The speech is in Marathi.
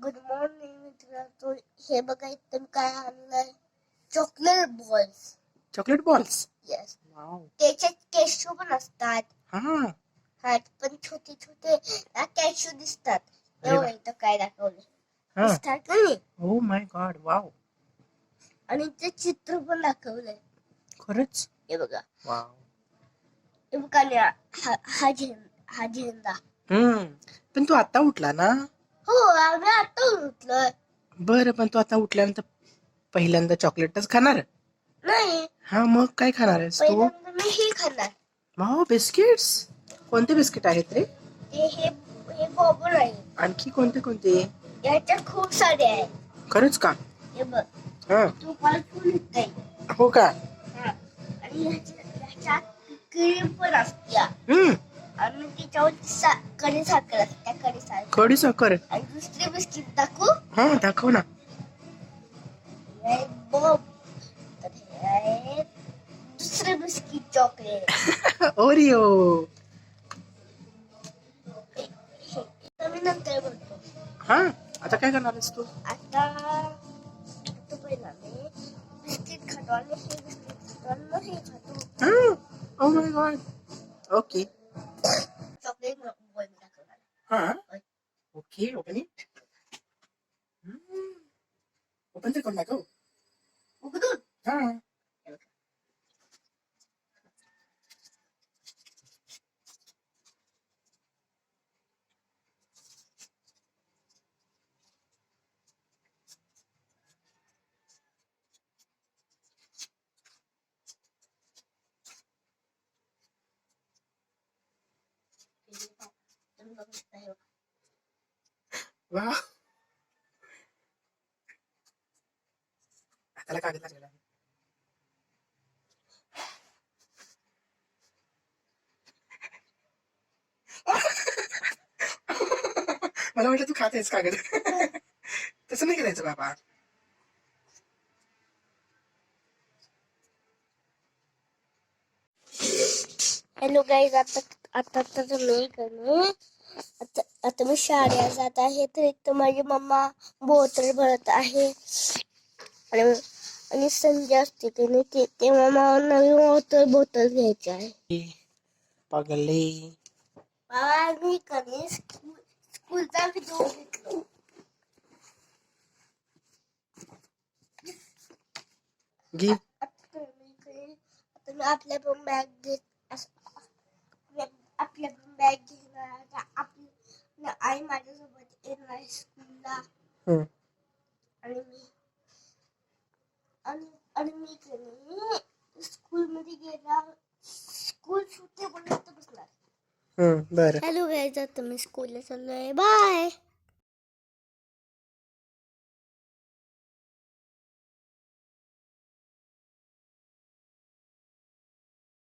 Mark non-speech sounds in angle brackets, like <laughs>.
गुड मॉर्निंग मित्रांनो. हे बघा इथं काय आणलंय? Chocolate balls chocolate balls yes wow त्याच्यात कॅशू पण असतात. हा. पण छोटे छोटे कॅशू दिसतात. एवढं. इथं काय दाखवलं हा. दिसतात नाही? ओ माय गॉड वाव आणि ते चित्र पण दाखवलंय. खरंच? हे बघा. वाव हे बघा हा हा झेंडा हा झेंडा. हम्म. पण तू आता उठला ना? हो आम्ही आता उठलोय. बरं पण तू आता उठल्यानंतर पहिल्यांदा चॉकलेटच खाणार? नाही. हा मग काय खाणार आहेस तू? पहिल्यांदा मी हे खाणार. Wow biscuits? कोणते बिस्किट आहेत रे? ते हे हे आहे. आणखी कोणते कोणते? याच्यात खूप सारे आहे खरंच का? हे बघ. हा. तू मला फुल येतंय हो का? हा. आणि ह्याच्या- ह्याच्यात क्रीम पण असते हम्म. त्याच्यावर सा कडी साखर असते कडी साखर. आणि दुसरी बिस्किट दाखवू? हा दाखव ना. तर हे आहे दुसरे बिस्किट चॉकलेट. <laughs> ओरिओ. हे तर मी नंतर बोलतो. हा आता काय करणार आहेस तू? आता पहिला मी बिस्किट खातो आणि हे बिस्किट खातो आणि मग हे खातो. हा. ओ माय गॉड ओके मी दाखवणार हा ओके ओपन इट ओपन तर करून दाखव उघडून हा तुम्ही बघू शकता हे बघा. वा हाताला कागद लागलेला आहे. मला वाटलं तू खातेस कागद. तसं नाही करायचं बाबा. हॅलो गाईज आता आता तर मी करू आता आता मी शाळेत जात आहे तर इथं माझी मम्मा बोतल भरत आहे. आणि संजय असते त्याने ते ते मम्मा नवीन बोतल बोतल घ्यायची आहे. पगले बाबा मी कधी स्कूल स्कूलचा व्हिडिओ घेतलो घे. आता मी आपल्या पण बॅग घेत आपल्या- पण बॅग घेणार आता आपली न- आई माझ्यासोबत येणार आहे स्कूलला. आणि मी आणि आणि मी कधी स्कूल मध्ये गेला स्कूल सुटे पर्यंत बसणार हॅलो आता मी स्कूलला चाललोय. बाय.